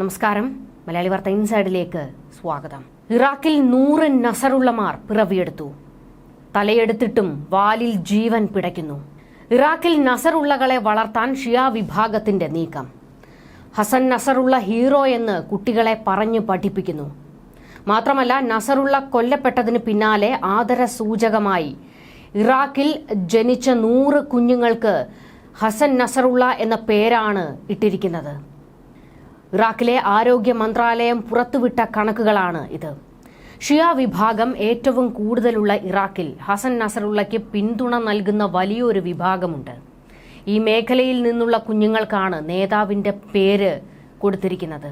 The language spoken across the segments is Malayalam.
നമസ്കാരം. മലയാളി വാർത്ത ഇൻസൈഡിലേക്ക് സ്വാഗതം. ഇറാഖിൽ നൂറ് നസറുള്ളമാർ പിറവിയെടുത്തു. തലയെടുത്തിട്ടും വാലിൽ ജീവൻ പിടയ്ക്കുന്നു. ഇറാഖിൽ നസറുള്ളകളെ വളർത്താൻ ഷിയ വിഭാഗത്തിന്റെ നീക്കം. ഹസൻ നസറുള്ള ഹീറോ എന്ന് കുട്ടികളെ പറഞ്ഞു പഠിപ്പിക്കുന്നു. മാത്രമല്ല നസറുള്ള കൊല്ലപ്പെട്ടതിന് പിന്നാലെ ആദര സൂചകമായി ഇറാഖിൽ ജനിച്ച നൂറ് കുഞ്ഞുങ്ങൾക്ക് ഹസൻ നസറുള്ള എന്ന പേരാണ് ഇട്ടിരിക്കുന്നത്. ഇറാഖിലെ ആരോഗ്യ മന്ത്രാലയം പുറത്തുവിട്ട കണക്കുകളാണ് ഇത്. ഷിയ വിഭാഗം ഏറ്റവും കൂടുതലുള്ള ഇറാഖിൽ ഹസൻ നസറുള്ളയ്ക്ക് പിന്തുണ നൽകുന്ന വലിയൊരു വിഭാഗമുണ്ട്. ഈ മേഖലയിൽ നിന്നുള്ള കുഞ്ഞുങ്ങൾക്കാണ് നേതാവിന്റെ പേര് കൊടുത്തിരിക്കുന്നത്.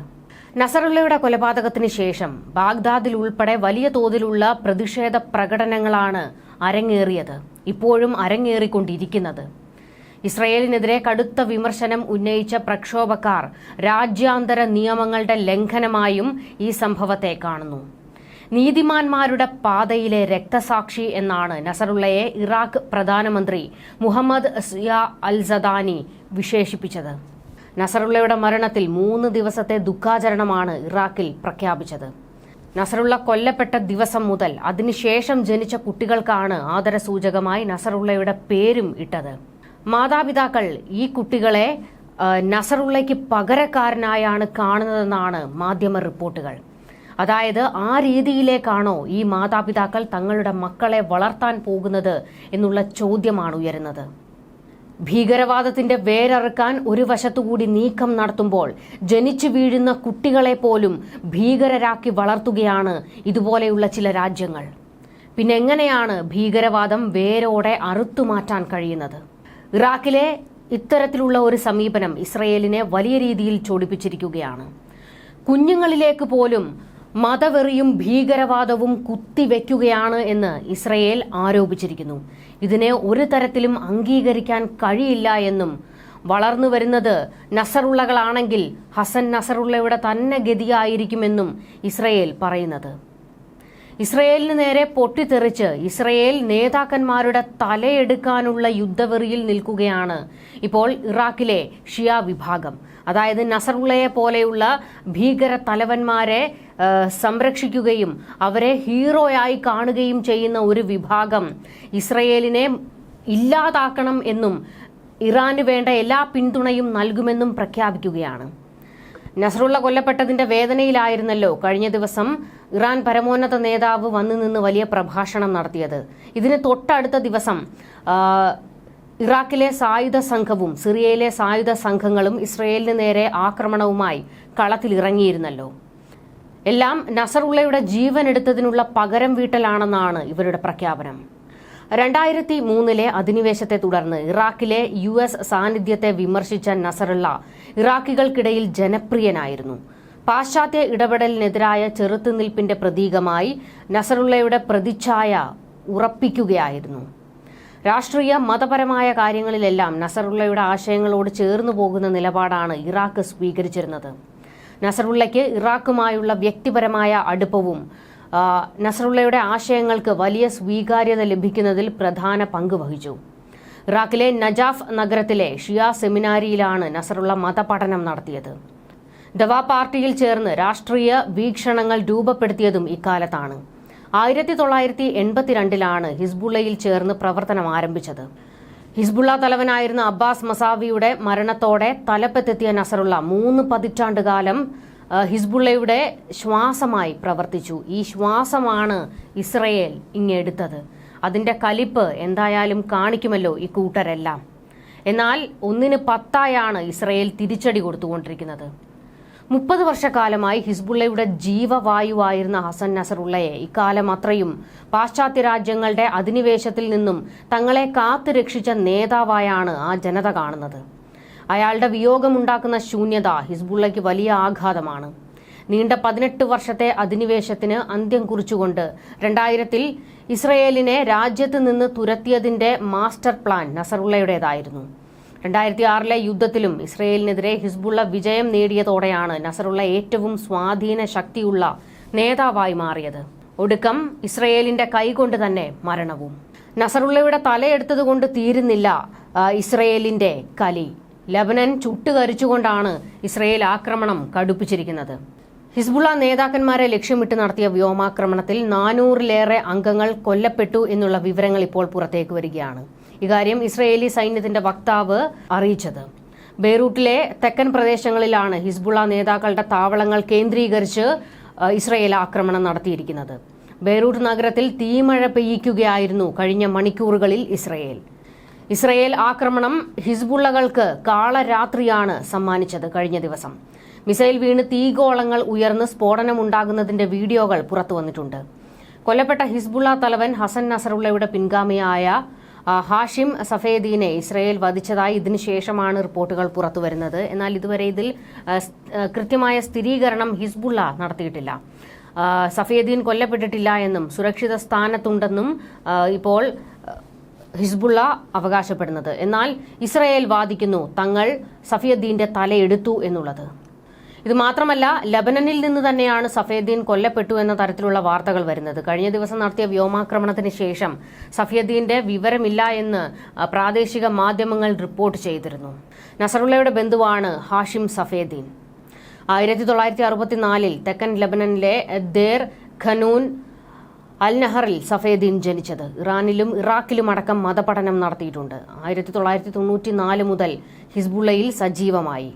നസറുള്ളയുടെ കൊലപാതകത്തിന് ശേഷം ബാഗ്ദാദിൽ ഉൾപ്പെടെ വലിയ തോതിലുള്ള പ്രതിഷേധ പ്രകടനങ്ങളാണ് അരങ്ങേറിയത്. ഇപ്പോഴും അരങ്ങേറിക്കൊണ്ടിരിക്കുന്നത്. ഇസ്രയേലിനെതിരെ കടുത്ത വിമർശനം ഉന്നയിച്ച പ്രക്ഷോഭക്കാർ രാജ്യാന്തര നിയമങ്ങളുടെ ലംഘനമായും ഈ സംഭവത്തെ കാണുന്നു. നീതിമാന്മാരുടെ പാതയിലെ രക്തസാക്ഷി എന്നാണ് നസറുള്ളയെ ഇറാഖ് പ്രധാനമന്ത്രി മുഹമ്മദ് സിയ അൽസദാനി വിശേഷിപ്പിച്ചത്. നസറുള്ളയുടെ മരണത്തിൽ മൂന്ന് ദിവസത്തെ ദുഃഖാചരണമാണ് ഇറാഖിൽ പ്രഖ്യാപിച്ചത്. നസറുള്ള കൊല്ലപ്പെട്ട ദിവസം മുതൽ അതിനുശേഷം ജനിച്ച കുട്ടികൾക്കാണ് ആദരസൂചകമായി നസറുള്ളയുടെ പേരും ഇട്ടത്. മാതാപിതാക്കൾ ഈ കുട്ടികളെ നസറുള്ളയ്ക്ക് പകരക്കാരനായാണ് കാണുന്നതെന്നാണ് മാധ്യമ റിപ്പോർട്ടുകൾ. അതായത് ആ രീതിയിലേക്കാണോ ഈ മാതാപിതാക്കൾ തങ്ങളുടെ മക്കളെ വളർത്താൻ പോകുന്നത് എന്നുള്ള ചോദ്യമാണ് ഉയരുന്നത്. ഭീകരവാദത്തിന്റെ വേരറുക്കാൻ ഒരു വശത്തുകൂടി നീക്കം നടത്തുമ്പോൾ ജനിച്ചു വീഴുന്ന കുട്ടികളെ പോലും ഭീകരരാക്കി വളർത്തുകയാണ് ഇതുപോലെയുള്ള ചില രാജ്യങ്ങൾ. പിന്നെ എങ്ങനെയാണ് ഭീകരവാദം വേരോടെ അറുത്തുമാറ്റാൻ കഴിയുന്നത്? ഇറാഖിലെ ഇത്തരത്തിലുള്ള ഒരു സമീപനം ഇസ്രയേലിനെ വലിയ രീതിയിൽ ചൊടിപ്പിച്ചിരിക്കുകയാണ്. കുഞ്ഞുങ്ങളിലേക്ക് പോലും മതവെറിയും ഭീകരവാദവും കുത്തിവെക്കുകയാണ് എന്ന് ഇസ്രയേൽ ആരോപിച്ചിരിക്കുന്നു. ഇതിനെ ഒരു തരത്തിലും അംഗീകരിക്കാൻ കഴിയില്ല എന്നും വളർന്നു വരുന്നത് നസറുള്ളകളാണെങ്കിൽ ഹസൻ നസറുള്ളയുടെ തന്നെ ഗതിയായിരിക്കുമെന്നും ഇസ്രയേൽ പറയുന്നത്. ഇസ്രയേലിന് നേരെ പൊട്ടിത്തെറിച്ച് ഇസ്രയേൽ നേതാക്കന്മാരുടെ തലയെടുക്കാനുള്ള യുദ്ധവെറിയിൽ നിൽക്കുകയാണ് ഇപ്പോൾ ഇറാഖിലെ ഷിയ വിഭാഗം. അതായത് നസറുള്ളയെ പോലെയുള്ള ഭീകര തലവന്മാരെ സംരക്ഷിക്കുകയും അവരെ ഹീറോയായി കാണുകയും ചെയ്യുന്ന ഒരു വിഭാഗം ഇസ്രയേലിനെ ഇല്ലാതാക്കണം എന്നും ഇറാന് വേണ്ട എല്ലാ പിന്തുണയും നൽകുമെന്നും പ്രഖ്യാപിക്കുകയാണ്. നസറുള്ള കൊല്ലപ്പെട്ടതിന്റെ വേദനയിലായിരുന്നല്ലോ കഴിഞ്ഞ ദിവസം ഇറാൻ പരമോന്നത നേതാവ് വന്നു നിന്ന് വലിയ പ്രഭാഷണം നടത്തിയത്. ഇതിന് തൊട്ടടുത്ത ദിവസം ഇറാഖിലെ സായുധ സംഘവും സിറിയയിലെ സായുധ സംഘങ്ങളും ഇസ്രയേലിന് നേരെ ആക്രമണവുമായി കളത്തിലിറങ്ങിയിരുന്നല്ലോ. എല്ലാം നസറുള്ളയുടെ ജീവൻ എടുത്തതിനുള്ള പകരം വീട്ടലാണെന്നാണ് ഇവരുടെ പ്രഖ്യാപനം. രണ്ടായിരത്തി മൂന്നിലെ അധിനിവേശത്തെ തുടർന്ന് ഇറാഖിലെ യു എസ് സാന്നിധ്യത്തെ വിമർശിച്ച നസറുള്ള ഇറാഖികൾക്കിടയിൽ ജനപ്രിയനായിരുന്നു. പാശ്ചാത്യ ഇടപെടലിനെതിരായ ചെറുത്തുനിൽപ്പിന്റെ പ്രതീകമായി നസറുള്ളയുടെ പ്രതിച്ഛായ ഉറപ്പിക്കുകയായിരുന്നു. രാഷ്ട്രീയ മതപരമായ കാര്യങ്ങളിലെല്ലാം നസറുള്ളയുടെ ആശയങ്ങളോട് ചേർന്നു പോകുന്ന നിലപാടാണ് ഇറാഖ് സ്വീകരിച്ചിരുന്നത്. നസറുള്ളയ്ക്ക് ഇറാഖുമായുള്ള വ്യക്തിപരമായ അടുപ്പവും നസറുള്ളയുടെ ആശയങ്ങൾക്ക് വലിയ സ്വീകാര്യത ലഭിക്കുന്നതിൽ പ്രധാന പങ്ക് വഹിച്ചു. ഇറാഖിലെ നജാഫ് നഗരത്തിലെ ഷിയ സെമിനാരിയിലാണ് നസറുള്ള മതപഠനം നടത്തിയത്. ദവ പാർട്ടിയിൽ ചേർന്ന് രാഷ്ട്രീയ വീക്ഷണങ്ങൾ രൂപപ്പെടുത്തിയതും ഇക്കാലത്താണ്. ആയിരത്തി തൊള്ളായിരത്തി എൺപത്തിരണ്ടിലാണ് ഹിസ്ബുള്ളയിൽ ചേർന്ന് പ്രവർത്തനം ആരംഭിച്ചത്. ഹിസ്ബുള്ള തലവനായിരുന്ന അബ്ബാസ് മസാവിയുടെ മരണത്തോടെ തലപ്പത്തെത്തിയ നസറുള്ള മൂന്ന് പതിറ്റാണ്ടുകാലം ഹിസ്ബുള്ളയുടെ ശ്വാസമായി പ്രവർത്തിച്ചു. ഈ ശ്വാസമാണ് ഇസ്രയേൽ ഇങ്ങെടുത്തത് അതിന്റെ കലിപ്പ് എന്തായാലും കാണിക്കുമല്ലോ ഈ കൂട്ടരെല്ലാം. എന്നാൽ ഒന്നിന് പത്തായാണ് ഇസ്രയേൽ തിരിച്ചടി കൊടുത്തുകൊണ്ടിരിക്കുന്നത്. മുപ്പത് വർഷക്കാലമായി ഹിസ്ബുള്ളയുടെ ജീവവായുവായിരുന്ന ഹസൻ നസറുള്ളയെ ഇക്കാലം അത്രയും പാശ്ചാത്യ രാജ്യങ്ങളുടെ അധിനിവേശത്തിൽ നിന്നും തങ്ങളെ കാത്തു രക്ഷിച്ച നേതാവായാണ് ആ ജനത കാണുന്നത്. അയാളുടെ വിയോഗമുണ്ടാക്കുന്ന ശൂന്യത ഹിസ്ബുള്ളയ്ക്ക് വലിയ ആഘാതമാണ്. നീണ്ട പതിനെട്ട് വർഷത്തെ അധിനിവേശത്തിന് അന്ത്യം കുറിച്ചുകൊണ്ട് രണ്ടായിരത്തിൽ ഇസ്രയേലിനെ രാജ്യത്ത് നിന്ന് തുരത്തിയതിന്റെ മാസ്റ്റർ പ്ലാൻ നസറുള്ളയുടേതായിരുന്നു. രണ്ടായിരത്തി ആറിലെ യുദ്ധത്തിലും ഇസ്രയേലിനെതിരെ ഹിസ്ബുള്ള വിജയം നേടിയതോടെയാണ് നസറുള്ള ഏറ്റവും സ്വാധീന ശക്തിയുള്ള നേതാവായി മാറിയത്. ഒടുക്കം ഇസ്രയേലിന്റെ കൈകൊണ്ട് തന്നെ മരണവും. നസറുള്ളയുടെ തലയെടുത്തതുകൊണ്ട് തീരുന്നില്ല ഇസ്രയേലിന്റെ കലി. ലബനൻ ചുട്ടുകരിച്ചുകൊണ്ടാണ് ഇസ്രയേൽ ആക്രമണം കടുപ്പിച്ചിരിക്കുന്നത്. ഹിസ്ബുള്ള നേതാക്കന്മാരെ ലക്ഷ്യമിട്ട് നടത്തിയ വ്യോമാക്രമണത്തിൽ നാനൂറിലേറെ അംഗങ്ങൾ കൊല്ലപ്പെട്ടു എന്നുള്ള വിവരങ്ങൾ ഇപ്പോൾ പുറത്തേക്ക് വരികയാണ്. ഇക്കാര്യം ഇസ്രയേലി സൈന്യത്തിന്റെ വക്താവ് അറിയിച്ചത്. ബെയ്റൂട്ടിലെ തെക്കൻ പ്രദേശങ്ങളിലാണ് ഹിസ്ബുള്ള നേതാക്കളുടെ താവളങ്ങൾ കേന്ദ്രീകരിച്ച് ഇസ്രയേൽ ആക്രമണം നടത്തിയിരിക്കുന്നത്. ബെയ്റൂട്ട് നഗരത്തിൽ തീമഴ പെയ്യിക്കുകയായിരുന്നു കഴിഞ്ഞ മണിക്കൂറുകളിൽ ഇസ്രയേൽ. ഇസ്രയേൽ ആക്രമണം ഹിസ്ബുള്ളകൾക്ക് കാളരാത്രിയാണ് സമ്മാനിച്ചത് കഴിഞ്ഞ ദിവസം. മിസൈൽ വീണ് തീഗോളങ്ങൾ ഉയർന്ന് സ്ഫോടനമുണ്ടാകുന്നതിന്റെ വീഡിയോകൾ പുറത്തു വന്നിട്ടുണ്ട്. കൊല്ലപ്പെട്ട ഹിസ്ബുള്ള തലവൻ ഹസൻ നസറുള്ളയുടെ പിൻഗാമിയായ ഹാഷിം സഫേദീനെ ഇസ്രയേൽ വധിച്ചതായി ഇതിനുശേഷമാണ് റിപ്പോർട്ടുകൾ പുറത്തുവരുന്നത് എന്നാൽ ഇതുവരെ ഇതിൽ കൃത്യമായ സ്ഥിരീകരണം ഹിസ്ബുള്ള നടത്തിയിട്ടില്ല. സഫേദീൻ കൊല്ലപ്പെട്ടിട്ടില്ല എന്നും സുരക്ഷിത സ്ഥാനത്തുണ്ടെന്നും ഇപ്പോൾ ഹിസ്ബുള്ള അവകാശപ്പെടുന്നത്. എന്നാൽ ഇസ്രായേൽ വാദിക്കുന്നു തങ്ങൾ സഫിയദ്ദീന്റെ തലയെടുത്തു എന്നുള്ളത്. ഇത് മാത്രമല്ല ലബനനിൽ നിന്ന് തന്നെയാണ് സഫേദ്ദീൻ കൊല്ലപ്പെട്ടു എന്ന തരത്തിലുള്ള വാർത്തകൾ വരുന്നത്. കഴിഞ്ഞ ദിവസം നടത്തിയ വ്യോമാക്രമണത്തിന് ശേഷം സഫിയദ്ദീന്റെ വിവരമില്ല എന്ന് പ്രാദേശിക മാധ്യമങ്ങൾ റിപ്പോർട്ട് ചെയ്തിരുന്നു. നസറുള്ളയുടെ ബന്ധുവാണ് ഹാഷിം സഫേദ്ദീൻ ആയിരത്തി തൊള്ളായിരത്തി അറുപത്തിനാലിൽ തെക്കൻ ലബനനിലെ ദേർ ഖനൂൻ അൽ നഹറിൽ സഫേദീൻ ജനിച്ചത്. ഇറാനിലും ഇറാഖിലും അടക്കം മതപഠനം നടത്തിയിട്ടുണ്ട്. ആയിരത്തി തൊള്ളായിരത്തി തൊണ്ണൂറ്റി നാല് മുതൽ ഹിസ്ബുള്ളയിൽ സജീവമായി.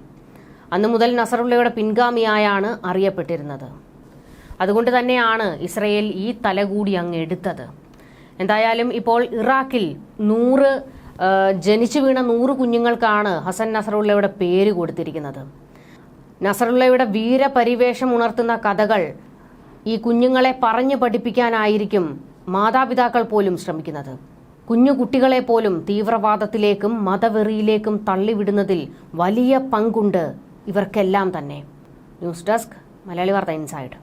അന്നു മുതൽ നസറുള്ളയുടെ പിൻഗാമിയായാണ് അറിയപ്പെട്ടിരുന്നത്. അതുകൊണ്ട് തന്നെയാണ് ഇസ്രയേൽ ഈ തലകൂടി അങ്ങ് എടുത്തത്. എന്തായാലും ഇപ്പോൾ ഇറാഖിൽ നൂറ് ജനിച്ചു വീണ നൂറ് കുഞ്ഞുങ്ങൾക്കാണ് ഹസൻ നസറുള്ളയുടെ പേര് കൊടുത്തിരിക്കുന്നത്. നസറുള്ളയുടെ വീരപരിവേഷം ഉണർത്തുന്ന കഥകൾ ഈ കുഞ്ഞുങ്ങളെ പറഞ്ഞു പഠിപ്പിക്കാനായിരിക്കും മാതാപിതാക്കൾ പോലും ശ്രമിക്കുന്നത്. കുഞ്ഞു കുട്ടികളെ പോലും തീവ്രവാദത്തിലേക്കും മതവെറിയിലേക്കും തള്ളിവിടുന്നതിൽ വലിയ പങ്കുണ്ട് ഇവർക്കെല്ലാം തന്നെ. ന്യൂസ് ഡെസ്ക് മലയാളി വാർത്ത ഇൻസൈഡ്.